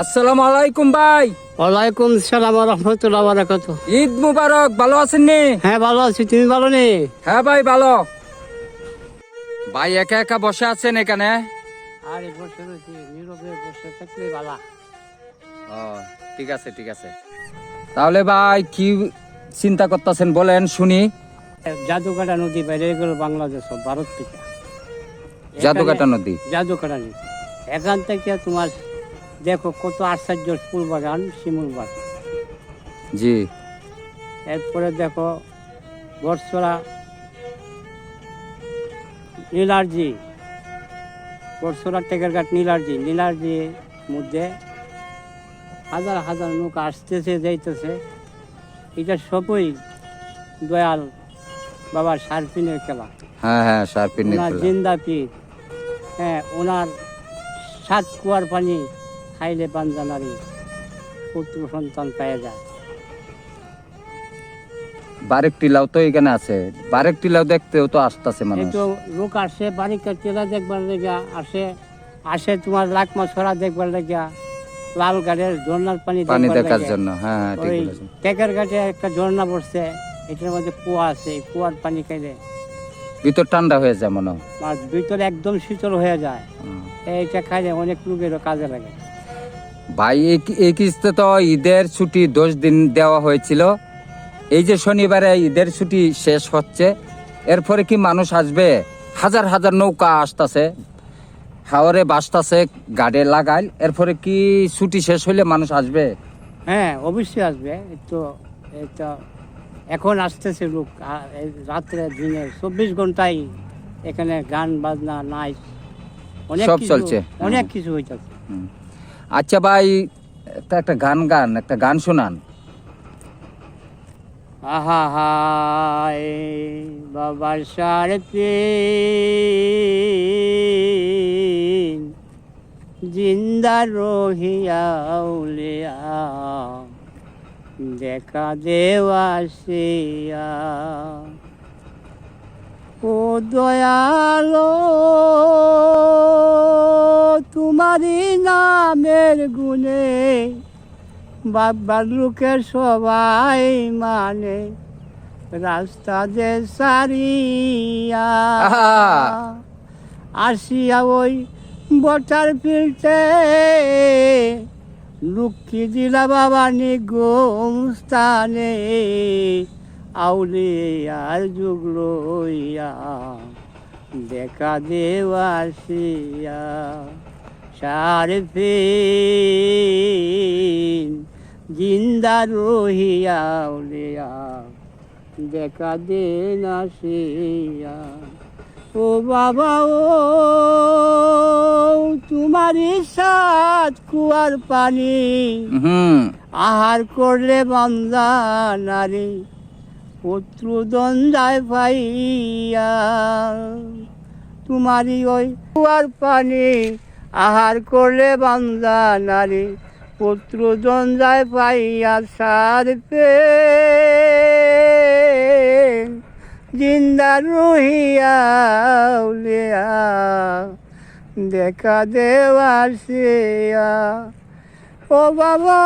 আসসালামু আলাইকুম ভাই। ওয়ালাইকুম সালাম রহমতুল্লাহ বারাকাত ঈদ মুবারক ভালো আছেন নি? হ্যাঁ ভালো আছি। তুমি ভালো নেই হ্যাঁ ভাই ভালো। ভাই একা একা বসে আছেন এখানে? আরে বসে রয়েছি। নীরবে বসে থাকলে ভালা ও ঠিক আছে ঠিক আছে। তাহলে ভাই কি চিন্তা করতেছেন বলেন শুনি। জাদুকাটা নদী বাইরে গেল বাংলাদেশ ভারত থেকে। জাদুকাটা নদী। জাদুকাটা নদী। এখান থেকে তোমার দেখো কত আশ্চর্য ফুল বাগান শিমুল বাগান। জি। এরপরে দেখো বর্ষরা নীলার্জি বর্ষরা টেকের ঘাট নীলার্জি নীলার্জির মধ্যে হাজার হাজার লোক আসতেছে যাইতেছে। এটা সবই দয়াল বাবার সারপিনের খেলা। হ্যাঁ হ্যাঁ সার্পিন ওনার জিন্দা পীর। হ্যাঁ ওনার সাত কুয়ার পানি খাইলে পাঞ্জানারি পুত্র সন্তান পেয়ে যায়। বারেক টিলাও তো এখানে আছে। বারেক টিলাও দেখতেও তো আসতেছে মানুষ। তো লোক আসে বাড়িতে চেলা দেখবার লেগা আসে আসে তোমার লাখ মাছরা দেখবার লেগা লাল গাড়ের ঝর্ণার পানি পানি দেখার জন্য হ্যাঁ হ্যাঁ ঠিক বলেছেন। টেকের ঘাটে একটা ঝর্ণা পড়ছে এটার মধ্যে কুয়া আছে কুয়ার পানি খাইলে ভিতর ঠান্ডা হয়ে যায় মনে হয়। আর ভিতরে একদম শীতল হয়ে যায়। এইটা খাইলে অনেক লোকেরও কাজে লাগে। ভাই এই কিস্তে তো ঈদের ছুটি দশ দিন দেওয়া হয়েছিল। এই যে শনিবারে ঈদের ছুটি শেষ হচ্ছে এরপরে কি মানুষ আসবে? হাজার হাজার নৌকা আসতেছে হাওরে বাসতাছে গাড়ে লাগাইল এরপরে কি ছুটি শেষ হইলে মানুষ আসবে? হ্যাঁ অবশ্যই আসবে। তো এটা এখন আসতেছে লোক রাত্রে দিনে চব্বিশ ঘন্টাই এখানে গান বাজনা নাচ অনেক চলছে। অনেক কিছু হইতেছে। আচ্ছা ভাই, একটা একটা গান গান, একটা গান শোনান। আহা হায়, বাবার সারতে জিন্দা রহিয়া উলিয়া, দেখা দেওয়াসিয়া ও দয়ালো তোমারই নামের গুণে বাবার লোকের সবাই মানে রাস্তা দে সারিয়া। আসিয়া ওই বটার ফিরতে লুকি দিলা বাবা নিগম স্থানে আউলিয়ার যুগ লইয়া দেখা দেওয়াসিয়া সারফিন জিন্দা রহিয়া উলিয়া দেখা দেন আসিয়া ও বাবা ও তোমারই সাত কুয়ার পানি আহার করলে বান্দা নারী। পুত্র দন্দায় পাইয়া তোমারই ওই কুয়ার পানি আহার করলে বান্দা নারী পুত্র দন্দায় পাইয়া সার পে জিন্দা রহিয়া উলিয়া, দেখা দেওয়াসিয়া ও বাবা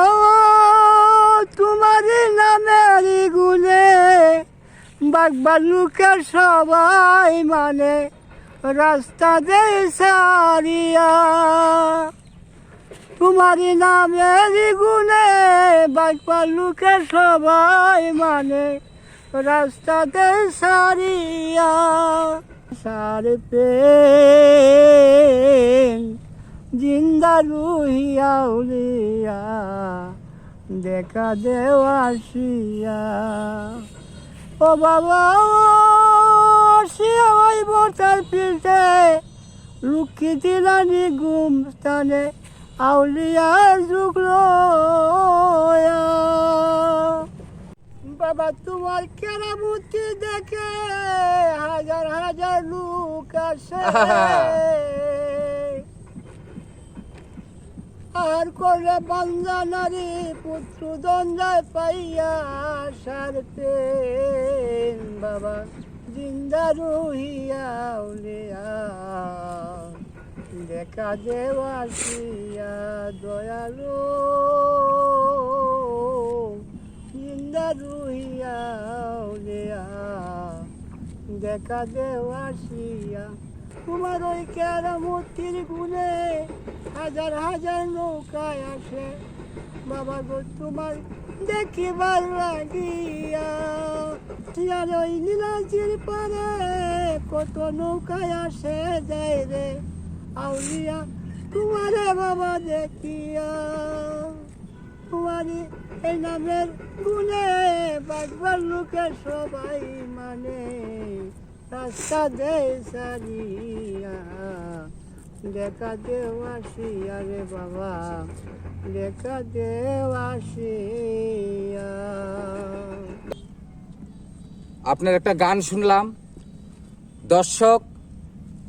তোমার নামের গুনে বাগবার লোকের সবাই মানে রাস্তা দে সারিয়া। তোমার নামের গুনে বাগবার লোকের সবাই মানে রাস্তা দে সারিয়া। সারে পে জিন্দা রুহিয়া উলিয়া দেখা দেওয়াসিয়া ও বাবা শিয়া ওই বটার পিঠে। লুকি দিলানি গুম স্থানে আউলিয়ার যুগ লয়া। বাবা, তোমার কেরামতি দেখে? হাজার হাজার লোক আসে আর করে বান্দা নারী পুত্র দন্দায় পাইয়া সারতে বাবা জিন্দা রহিয়া উলিয়া। দেখা দেওয়াশিয়া দয়ালু, জিন্দা রুহিয়া দেয়া দেখা দেওয়াশিয়া তোমার ওই কেরামতির গুণে? হাজার হাজার নৌকায় আসে। বাবা গো, তোমার দেখিবার লাগিয়া। ওই নীলাচির পারে কত নৌকায় আসে যায় রে। আউলিয়া, তোমারে বাবা দেখিয়া। তোমারি এই নামের গুণে বাগবার লোকের সবাই মানে। রাস্তা দে সারিয়া দেখা দেওয়াশিয়া রে বাবা দেখা দেওয়াশিয়া আপনার একটা গান শুনলাম। দর্শক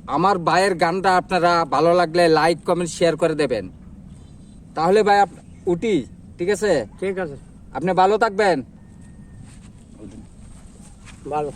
আমার ভাইয়ের গানটা আপনারা ভালো লাগলে লাইক কমেন্ট শেয়ার করে দেবেন। তাহলে ভাই আপ- উঠি ঠিক আছে? ঠিক আছে। আপনি ভালো থাকবেন। ভালো।